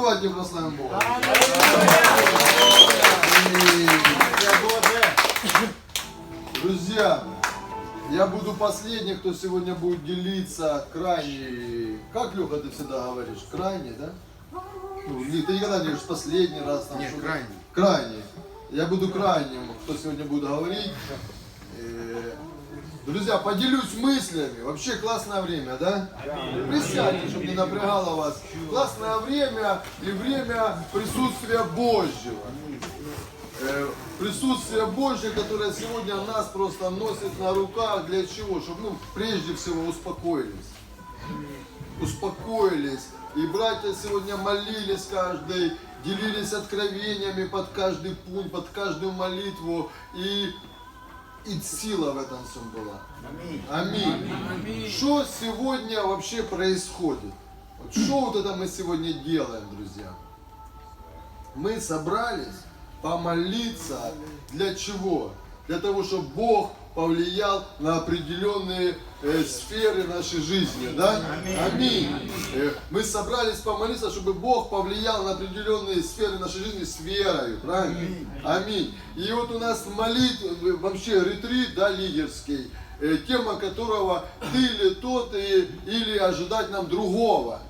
Давайте прославим Бога. Друзья, я буду последний, кто сегодня будет делиться крайне. Как, Леха, ты всегда говоришь? Крайне, да? Ну, не- ты никогда не говоришь последний раз. Там, Нет, крайний. Крайний. Я буду крайним, кто сегодня будет говорить. Друзья, поделюсь мыслями. Вообще классное время, да? Присядьте, чтобы не напрягало вас. Классное время и время присутствия Божьего. Э, Присутствие Божье, которое сегодня нас просто носит на руках. Для чего? Чтобы, ну, прежде всего, успокоились. Успокоились. И братья сегодня молились каждый, делились откровениями под каждый пункт, под каждую молитву. И, и сила в этом всем была. Аминь. Что сегодня вообще происходит? Вот что вот это мы сегодня делаем, друзья? Мы собрались помолиться для чего? Для того, чтобы Бог повлиял на определенные э, сферы нашей жизни, да? Аминь. Э, мы собрались помолиться, чтобы Бог повлиял на определенные сферы нашей жизни с верой, правильно? Аминь. И вот у нас молитва, вообще ретрит, да, лидерский, э, тема которого ты или тот, и, или ожидать нам другого.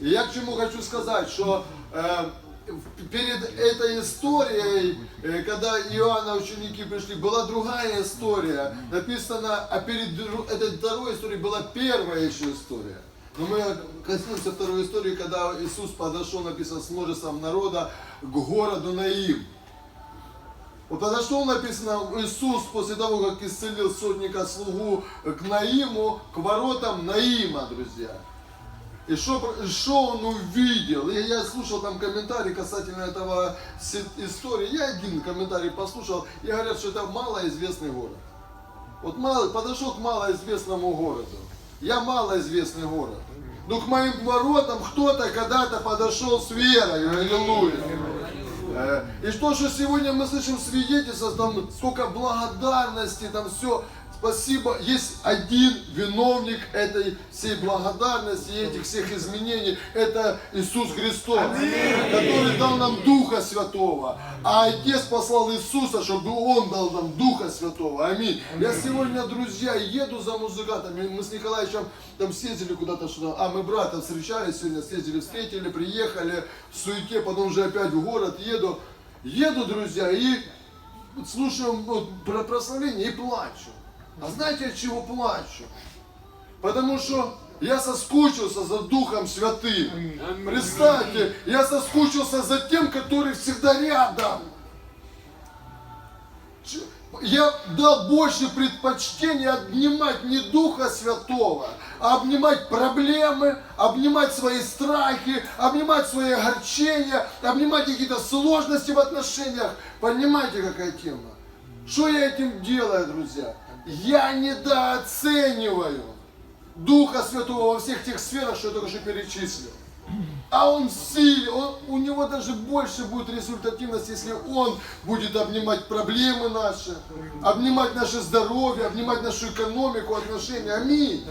И я к чему хочу сказать, что э, перед этой историей, э, когда Иоанна ученики пришли, была другая история. Написано, а перед этой второй историей была первая еще история. Но мы коснемся второй истории, когда Иисус подошел, написано, с множеством народа к городу Наим. Вот подошел, написано, Иисус после того, как исцелил сотника слугу к Наиму, к воротам Наима, друзья. И что, он увидел? И я слушал там комментарий касательно этого истории. Я один комментарий послушал. И говорят, что это малоизвестный город. Вот мало, подошел к малоизвестному городу. Я малоизвестный город. Но к моим воротам кто-то когда-то подошел с верой. Аллилуйя. Э, И что же сегодня мы слышим свидетельства, там сколько благодарности, там все. Спасибо. Есть один виновник этой всей благодарности этих всех изменений. Это Иисус Христос, который дал нам Духа Святого. А Отец послал Иисуса, чтобы Он дал нам Духа Святого. Аминь. Я сегодня, друзья, еду за музыкантами. Мы с Николаевичем там съездили куда-то, что а мы брата встречались сегодня, съездили, встретили, приехали в суете, потом уже опять в город еду. Еду, друзья, и слушаю вот, про прославление и плачу. А знаете, от чего плачу? Потому что я соскучился за Духом Святым. Представьте, я соскучился за тем, который всегда рядом. Я дал больше предпочтения обнимать не Духа Святого, а обнимать проблемы, обнимать свои страхи, обнимать свои огорчения, обнимать какие-то сложности в отношениях. Понимаете, какая тема? Что я этим делаю, друзья? Я недооцениваю Духа Святого во всех тех сферах, что я только что перечислил. А он в силе, он, у него даже больше будет результативность, если он будет обнимать проблемы наши, обнимать наше здоровье, обнимать нашу экономику, отношения. Аминь.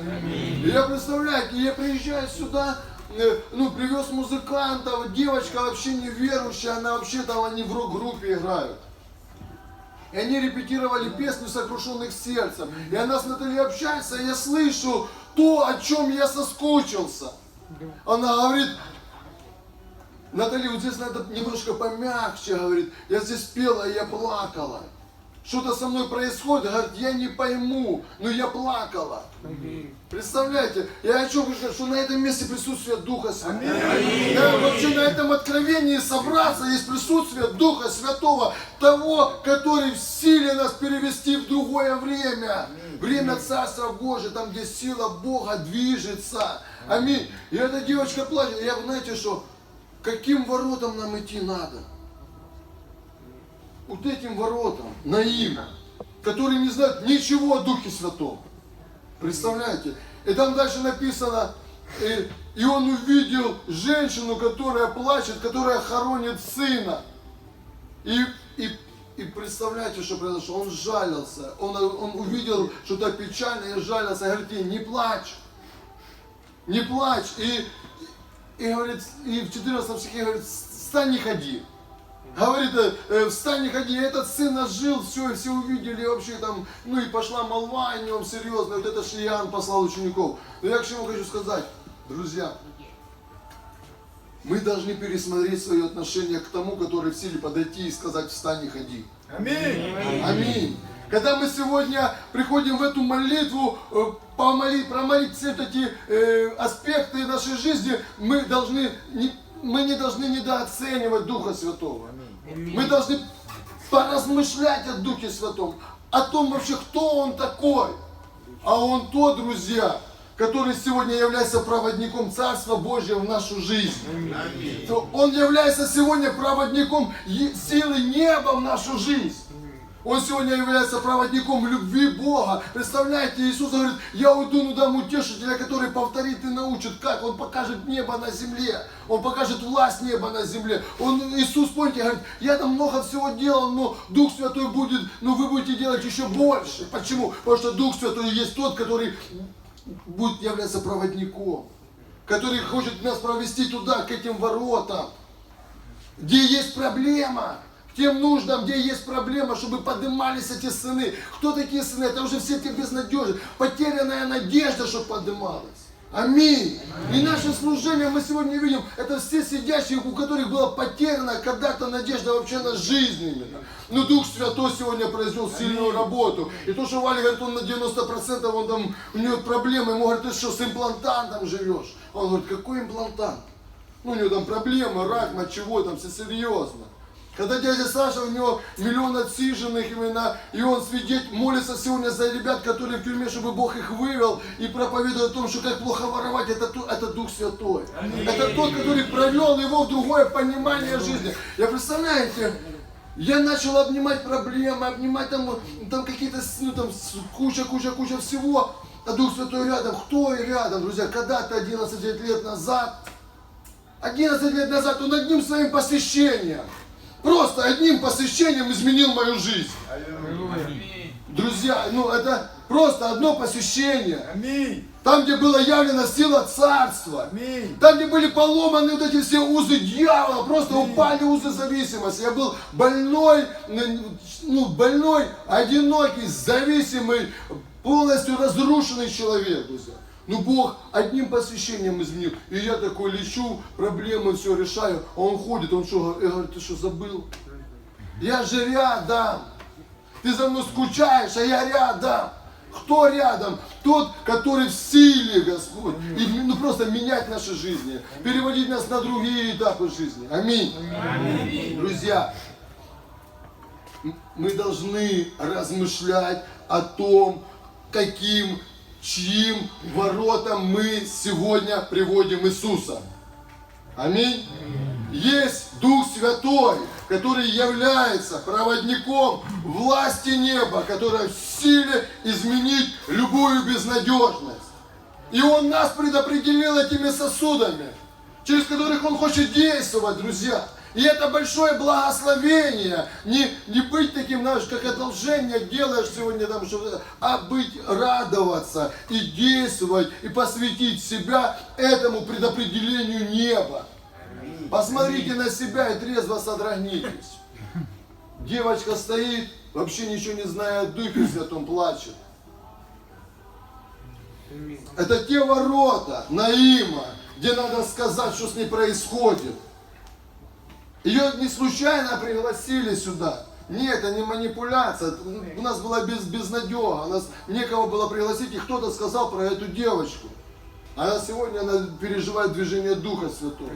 И я представляю, я приезжаю сюда, э, ну, привез музыкантов, девочка вообще неверующая, она вообще там, они в рок-группе играют. И они репетировали песню «Сокрушенных сердцем». И она с Натальей общается, и я слышу то, о чем я соскучился. Она говорит, Наталья, вот здесь надо немножко помягче, говорит. Я здесь пела, и я плакала. Что-то со мной происходит, говорит, я не пойму, но я плакала. Представляете, я хочу сказать, что на этом месте присутствие Духа Святого. Да, вообще на этом откровении собраться есть присутствие Духа Святого, того, который в силе нас перевести в другое время. Время Царства Божия, там, где сила Бога движется. Аминь. И эта девочка плачет. Я, знаете что, каким воротам нам идти надо? Вот этим воротам, Наима, которые не знают ничего о Духе Святом. Представляете? И там дальше написано, и, и он увидел женщину, которая плачет, которая хоронит сына. И, и, и представляете, что произошло? Он жалился. Он, он увидел что-то печальное и жалился. И говорит не плачь. Не плачь. И, и говорит, и в 14 стихе говорит, встань не ходи. Говорит, э, э, встань не ходи, этот сын наш жил, все, и все увидели, и вообще там, ну и пошла молва о нем серьезно, вот это Иоанн послал учеников. Но я к чему хочу сказать, друзья, мы должны пересмотреть свое отношение к тому, который в силе подойти и сказать, встань и ходи. Аминь. Аминь. Когда мы сегодня приходим в эту молитву, э, помолить, промолить все эти э, аспекты нашей жизни, мы должны, не, мы не должны недооценивать Духа Святого. Мы должны поразмышлять о Духе Святом, о том вообще, кто Он такой. А Он тот, друзья, который сегодня является проводником Царства Божьего в нашу жизнь. То Он является сегодня проводником силы неба в нашу жизнь. Он сегодня является проводником любви Бога. Представляете, Иисус говорит, я уйду, но дам утешителя, который повторит и научит, как. Он покажет небо на земле. Он покажет власть неба на земле. Он, Иисус, помните, говорит, я там много всего делал, но Дух Святой будет, но вы будете делать еще больше. Почему? Потому что Дух Святой есть тот, который будет являться проводником. Который хочет нас провести туда, к этим воротам где есть проблема, тем нуждам, где есть проблема, чтобы поднимались эти сыны. Кто такие сыны? Это уже все те безнадежные. Потерянная надежда, чтобы поднималась. Аминь. И наше служение мы сегодня видим, это все сидящие, у которых была потеряна когда-то надежда вообще на жизнь именно. Но Дух Святой сегодня произвел сильную работу. И то, что Валя говорит, он на 90% он там, у него проблемы, ему говорят, ты что, с имплантантом живешь? Он говорит, какой имплантант? Ну, у него там проблемы, рак, мочевой, там все серьезно. Когда дядя Саша, у него миллион отсиженных именно, и он свидеть, молится сегодня за ребят, которые в тюрьме, чтобы Бог их вывел, и проповедует о том, что как плохо воровать, это, это Дух Святой. Это тот, который провел его в другое понимание жизни. Я представляете, я начал обнимать проблемы, обнимать там, там какие-то, ну там куча, куча, куча всего, а Дух Святой рядом. Кто рядом, друзья? Когда-то 11 лет назад 11 лет назад он одним своим посвящением, просто одним посвящением изменил мою жизнь. Друзья, ну это просто одно посвящение. Аминь. Там, где была явлена сила царства. Аминь. Там, где были поломаны вот эти все узы дьявола, просто упали узы зависимости. Я был больной, ну, больной, одинокий, зависимый, полностью разрушенный человек, друзья. Ну, Бог одним посвящением изменил. И я такой лечу, проблемы все решаю. А он ходит, он что, я говорю, ты что, забыл? Я же рядом. Ты за мной скучаешь, а я рядом. Кто рядом? Тот, который в силе, Господь. И ну, просто менять наши жизни. Переводить нас на другие этапы жизни. Аминь. Друзья, м- мы должны размышлять о том, каким, чьим воротам мы сегодня приводим Иисуса. Аминь. Есть Дух Святой, который является проводником власти неба, которая в силе изменить любую безнадежность. И Он нас предопределил этими сосудами, через которых Он хочет действовать, друзья. И это большое благословение. Не, не быть таким, знаешь, как одолжение делаешь сегодня, там, что, а быть, радоваться и действовать, и посвятить себя этому предопределению неба. Посмотрите на себя и трезво содрогнитесь. Девочка стоит, вообще ничего не зная о Духе Святом, плачет. Это те ворота Наима, где надо сказать, что с ней происходит. Ее не случайно пригласили сюда. Нет, это не манипуляция. У нас была без, безнадега. У нас некого было пригласить, и кто-то сказал про эту девочку. Она сегодня она переживает движение Духа Святого.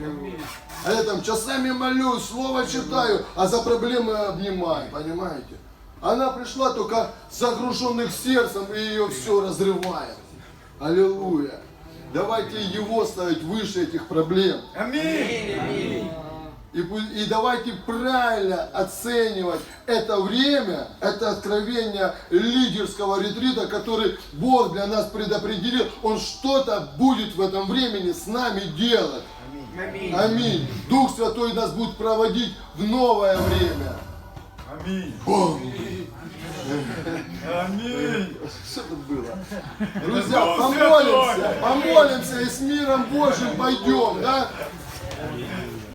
А я там часами молюсь, слово читаю, а за проблемы обнимаю, понимаете? Она пришла только загруженных сердцем, и ее все разрывает. Аллилуйя. Давайте его ставить выше этих проблем. Аминь. И, и давайте правильно оценивать это время, это откровение лидерского ретрита, который Бог для нас предопределил. Он что-то будет в этом времени с нами делать. Аминь. Дух Святой нас будет проводить в новое время. Аминь. Бум! Аминь. Что тут было? Друзья, помолимся, помолимся и с миром Божьим пойдем, да?